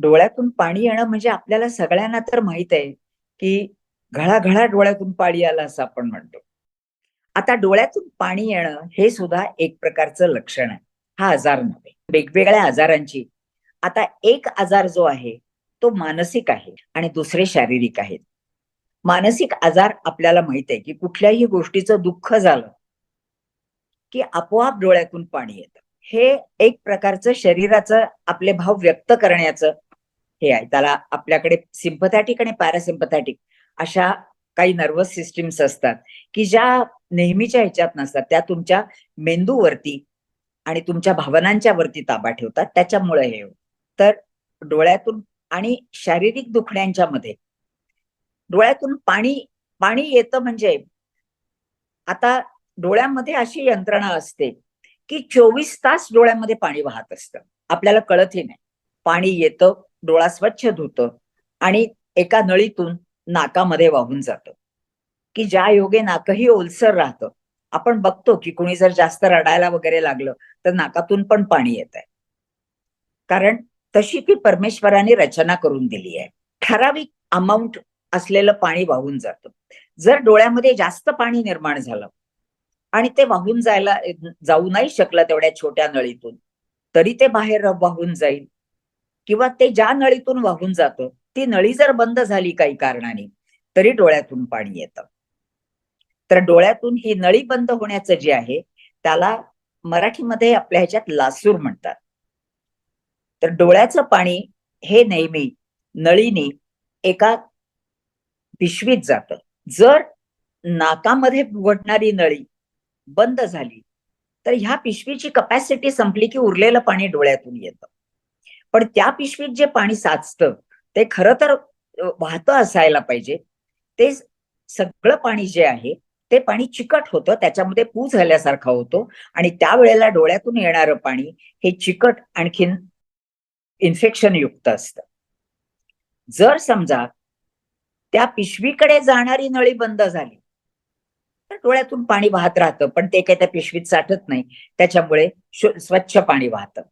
डोळ्यातून पाणी येणं म्हणजे आपल्याला सगळ्यांना तर माहीत आहे की घळाघळा डोळ्यातून पाणी आलं असं आपण म्हणतो. आता डोळ्यातून पाणी येणं हे सुद्धा एक प्रकारचं लक्षण आहे. हा आजार नव्हे. वेगवेगळ्या आजारांची. आता एक आजार जो आहे तो मानसिक आहे आणि दुसरे शारीरिक आहेत. मानसिक आजार आपल्याला माहीत आहे की कुठल्याही गोष्टीचं दुःख झालं की आपोआप डोळ्यातून पाणी येतं. हे एक प्रकारचं शरीराचं आपले भाव व्यक्त करण्याचं हे आहे. त्याला आपल्याकडे सिम्पथॅटिक आणि पॅरासिम्पथॅटिक अशा काही नर्वस सिस्टीम्स असतात की ज्या नेहमीच्या ह्याच्यात नसतात. त्या तुमच्या मेंदूवरती आणि तुमच्या भावनांच्या वरती ताबा ठेवतात. त्याच्यामुळे हे तर डोळ्यातून आणि शारीरिक दुखण्यांच्या मध्ये डोळ्यातून पाणी पाणी येतं म्हणजे आता डोळ्यामध्ये अशी यंत्रणा असते की चोवीस तास डोळ्यामध्ये पाणी वाहत असतं. आपल्याला कळतही नाही. पाणी येतं डोळा स्वच्छ धुतं आणि एका नळीतून नाकामध्ये वाहून जातं. की ज्या योगे नाकही ओलसर राहतं. आपण बघतो की कुणी जर जास्त रडायला वगैरे लागलं तर नाकातून पण पाणी येत आहे कारण तशी ती परमेश्वराने रचना करून दिली आहे. ठराविक अमाऊंट असलेलं पाणी वाहून जातं. जर डोळ्यामध्ये जास्त पाणी निर्माण झालं आणि ते वाहून जायला जाऊ नाही शकलं तेवढ्या छोट्या नळीतून तरी ते बाहेर वाहून जाईल. किंवा ते ज्या नळीतून वाहून जातं ती नळी जर बंद झाली काही कारणाने तरी डोळ्यातून पाणी येतं. तर डोळ्यातून ही नळी बंद होण्याचं जे आहे त्याला मराठीमध्ये आपल्या ह्याच्यात लासूर म्हणतात. तर डोळ्याचं पाणी हे नेहमी नळीने एका पिशवीत जातं. जर नाकामध्ये उघडणारी नळी बंद झाली तर ह्या पिशवीची कपॅसिटी संपली की उरलेलं पाणी डोळ्यातून येतं. पण त्या पिशवीत जे पाणी साचतं ते खरं तर वाहतं असायला पाहिजे. ते सगळं पाणी जे आहे ते पाणी चिकट होतं त्याच्यामध्ये पू झाल्यासारखा होतो आणि त्यावेळेला डोळ्यातून येणारं पाणी हे चिकट आणखीन इन्फेक्शन युक्त असतं. जर समजा त्या पिशवीकडे जाणारी नळी बंद झाली तर डोळ्यातून पाणी वाहत राहतं पण ते काही त्या पिशवीत साठत नाही. त्याच्यामुळे स्वच्छ पाणी वाहतं.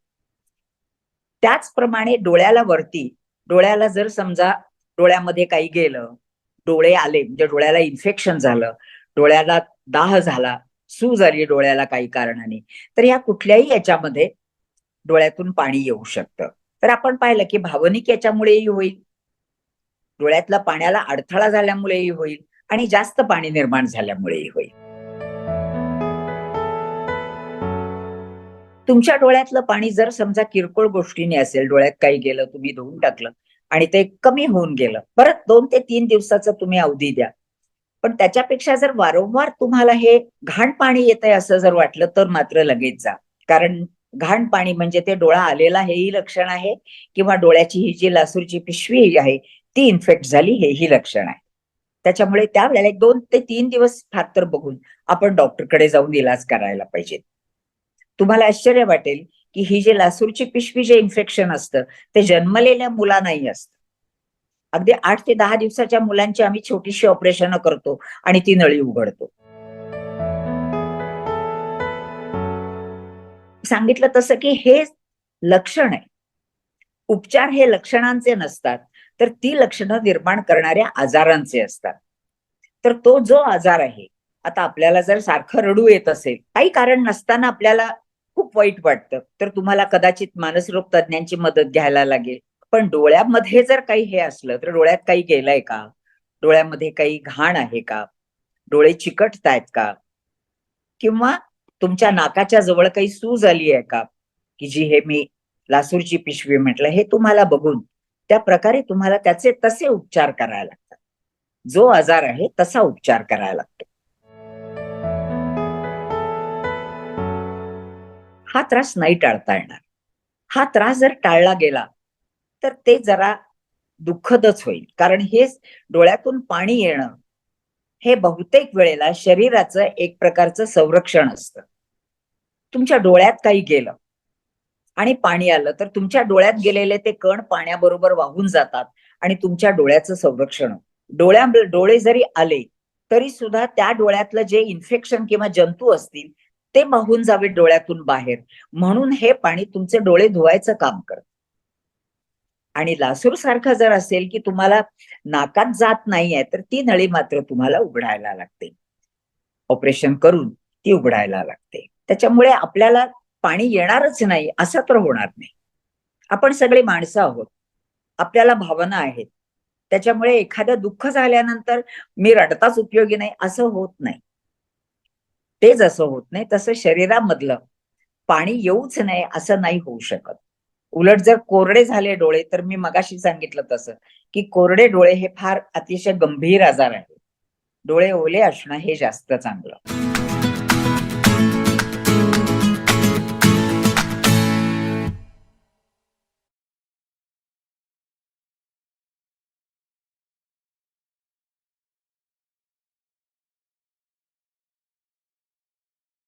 त्याचप्रमाणे डोळ्याला वरती डोळ्याला जर समजा डोळ्यामध्ये काही गेलं डोळे आले म्हणजे डोळ्याला इन्फेक्शन झालं डोळ्याला दाह झाला सूज आली डोळ्याला काही कारणाने तर या कुठल्याही याच्यामध्ये डोळ्यातून पाणी येऊ शकतं. तर आपण पाहिलं की भावनिक याच्यामुळेही होईल. डोळ्यातल्या पाण्याला अडथळा झाल्यामुळेही होईल आणि जास्त पाणी निर्माण झाल्यामुळेही होईल. तुमच्या डोळ्यातलं पाणी जर समजा किरकोळ गोष्टीने असेल डोळ्यात काही गेलं तुम्ही धुवून टाकलं आणि ते कमी होऊन गेलं परत दोन ते तीन दिवसाचं तुम्ही अवधी द्या. पण त्याच्यापेक्षा जर वारंवार तुम्हाला हे घाण पाणी येत आहे असं जर वाटलं तर मात्र लगेच जा. कारण घाण पाणी म्हणजे ते डोळा आलेला हेही लक्षण आहे किंवा डोळ्याची ही जी लासूरची पिशवी आहे ती इन्फेक्ट झाली हेही लक्षण आहे. त्याच्यामुळे त्यावेळेला एक दोन ते तीन दिवस फार तर बघून आपण डॉक्टरकडे जाऊन इलाज करायला पाहिजे. तुम्हाला आश्चर्य वाटेल की ही जे लासूरची पिशवी जे इन्फेक्शन असतं ते जन्मलेल्या मुलांनाही असतं. अगदी आठ ते दहा दिवसाच्या मुलांची आम्ही छोटीशी ऑपरेशन करतो आणि ती नळी उघडतो. सांगितलं तसं की हे लक्षण आहे. उपचार हे लक्षणांचे नसतात तर ती लक्षणं निर्माण करणाऱ्या आजारांचे असतात. तर तो जो आजार आहे आता आपल्याला जर सारखं रडू येत असेल काही कारण नसताना आपल्याला खूप वाईट वाटतं. तर तुम्हाला कदाचित मानसरोग तज्ञांची मदत घ्यायला लागेल. पण डोळ्यामध्ये जर काही हे असलं तर डोळ्यात काही गेलंय का? डोळ्यामध्ये काही घाण आहे का? डोळे चिकटतायत का? किंवा तुमच्या नाकाच्या जवळ काही सूज आली आहे का? की जी हे मी लासूरची पिशवी म्हटलं हे तुम्हाला बघून त्या प्रकारे तुम्हाला त्याचे तसे उपचार करायला लागतात. जो आजार आहे तसा उपचार करायला लागतो. हा त्रास नाही टाळता येणार. हा त्रास जर टाळला गेला तर ते जरा दुःखदच होईल. कारण हे डोळ्यातून पाणी येणं हे बहुतेक वेळेला शरीराचं एक प्रकारचं संरक्षण असतं. तुमच्या डोळ्यात काही गेलं आणि पाणी आलं तर तुमच्या डोळ्यात गेलेले ते कण पाण्याबरोबर वाहून जातात आणि तुमच्या डोळ्याचं संरक्षण डोळ्या डोळे जरी आले तरी सुद्धा त्या डोळ्यातलं जे इन्फेक्शन किंवा जंतू असतील ते वाहून जावे डोळ्यातून बाहेर. म्हणून हे पाणी तुमचे डोळे धुवायचं काम करत. आणि लासूर सारखा जर असेल की तुम्हाला नाकात जात नाहीये तर ती नळी मात्र तुम्हाला उघडायला लागते. ऑपरेशन करून ती उघडायला लागते. त्याच्यामुळे आपल्याला पाणी येणारच नाही असं तर होणार नाही. आपण सगळी माणसं आहोत. आपल्याला भावना आहेत. त्याच्यामुळे एखादं दुःख झाल्यानंतर मी रडताच उपयोगी नाही असं होत नाही. ते जसं होत नाही तसं शरीरामधलं. पाणी येऊच नाही असं नाही होऊ शकत. उलट जर कोरडे झाले डोळे तर मी मगाशी सांगितलं तसं की कोरडे डोळे हे फार अतिशय गंभीर आजार आहे डोळे ओले असणं हे जास्त चांगलं.